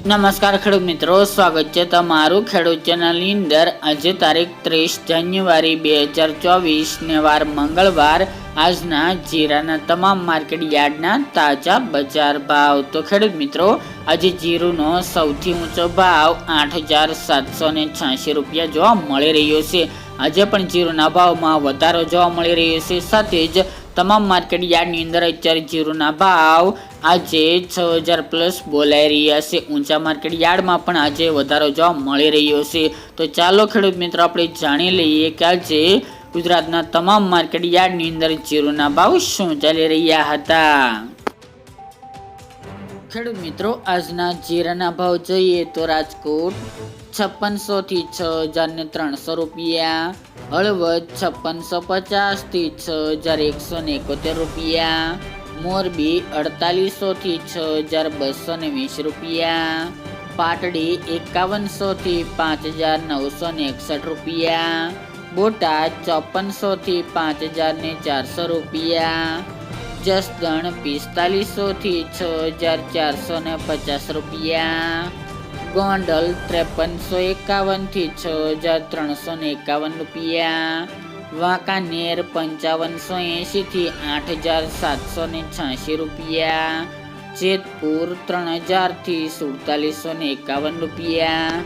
નમસ્કાર ખેડૂત મિત્રો, સ્વાગત છે તમારું ખેડૂત ચેનલની અંદર. આજે તારીખ ત્રીસ જાન્યુઆરી બે હજાર ચોવીસ ને વાર મંગળવાર. આજના જીરાના તમામ માર્કેટ યાર્ડના તાજા બજાર ભાવ. તો ખેડૂત મિત્રો, આજે જીરુનો સૌથી ઊંચો ભાવ આઠ હજાર સાતસો ને છ્યાસી રૂપિયા જોવા મળી રહ્યો છે. આજે પણ જીરુના ભાવમાં વધારો જોવા મળી રહ્યો છે. સાથે જ તમામ માર્કેટ યાર્ડની અંદર અત્યારે જીરુના ભાવ આજે છ હજાર પ્લસ બોલાઈ રહ્યા છે. ઊંચા માર્કેટ યાર્ડમાં પણ આજે વધારો જોવા મળી રહ્યો છે. તો ચાલો ખેડૂત મિત્રો, આપણે જાણી લઈએ કે આજે ગુજરાતના તમામ માર્કેટ યાર્ડની અંદર જીરુના ભાવ શું ચાલી રહ્યા હતા. ખેડૂત મિત્રો, આજના જીરાના ભાવ જોઈએ તો રાજકોટ છપ્પનસો થી છ હજાર ને ત્રણસો રૂપિયા, હળવદ છપ્પનસો પચાસથી છ હજાર એકસો ને એકોતેર રૂપિયા, મોરબી અડતાલીસો થી છ હજાર બસો ને વીસ રૂપિયા, પાટડી એકાવનસો થી પાંચ હજાર નવસો ને એકસઠ રૂપિયા, બોટાદ ચોપનસો થી પાંચ હજાર ને ચારસો રૂપિયા જસદણ પિસ્તાલીસો થી છ હજાર ચારસો ને પચાસ રૂપિયા. ગોંડલ ત્રેપનસો એકાવનથી છ હજાર ત્રણસો ને એકાવન રૂપિયા. વાંકાનેર પંચાવનસો એંશી થી આઠ હજાર સાતસો ને છ્યાસી રૂપિયા. જેતપુર ત્રણ હજારથી સુડતાલીસો ને એકાવન રૂપિયા.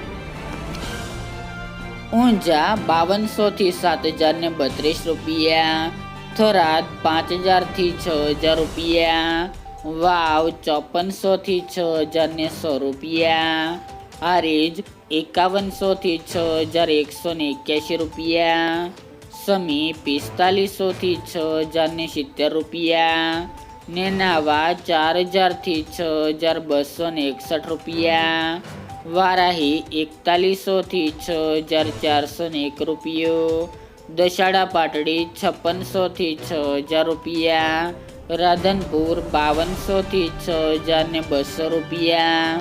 ઊંઝા બાવનસો થી સાત હજાર ને બત્રીસ રૂપિયા. થરાદ પાંચ હજારથી છ હજાર રૂપિયા. વાવ, ચોપનસોથી છ હજારને સો રૂપિયા. હારીજ, એકાવનસોથી છ હજાર એકસો ને એક્યાસી રૂપિયા. સમી, પિસ્તાલીસોથી છ હજારને સિત્તેર રૂપિયા. નેનાવા, ચાર હજારથી છ હજાર બસો ને એકસઠ રૂપિયા. વારાહી, એકતાલીસોથી છ હજાર ચારસો ને એક રૂપિયો. દશાડા પાટડી છપ્પનસોથી છ હજાર રૂપિયા. રાધનપુર બાવનસોથી છ હજાર ને બસો રૂપિયા.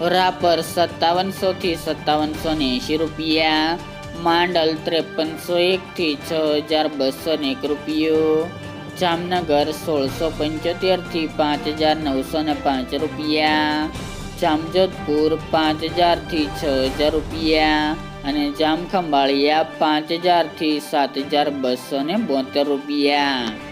રાપર સત્તાવનસોથી સત્તાવનસો ને એંશી રૂપિયા. માંડલ ત્રેપનસો એકથી છ હજાર બસો ને એક રૂપિયો. જામનગર સોળસો પંચોતેરથી પાંચ હજાર નવસો ને પાંચ રૂપિયા. જામજોધપુર પાંચ હજારથી છ હજાર રૂપિયા. અને જામખંભાળિયા પાંચ હજારથી સાત હજાર બસો ને બોતેર રૂપિયા.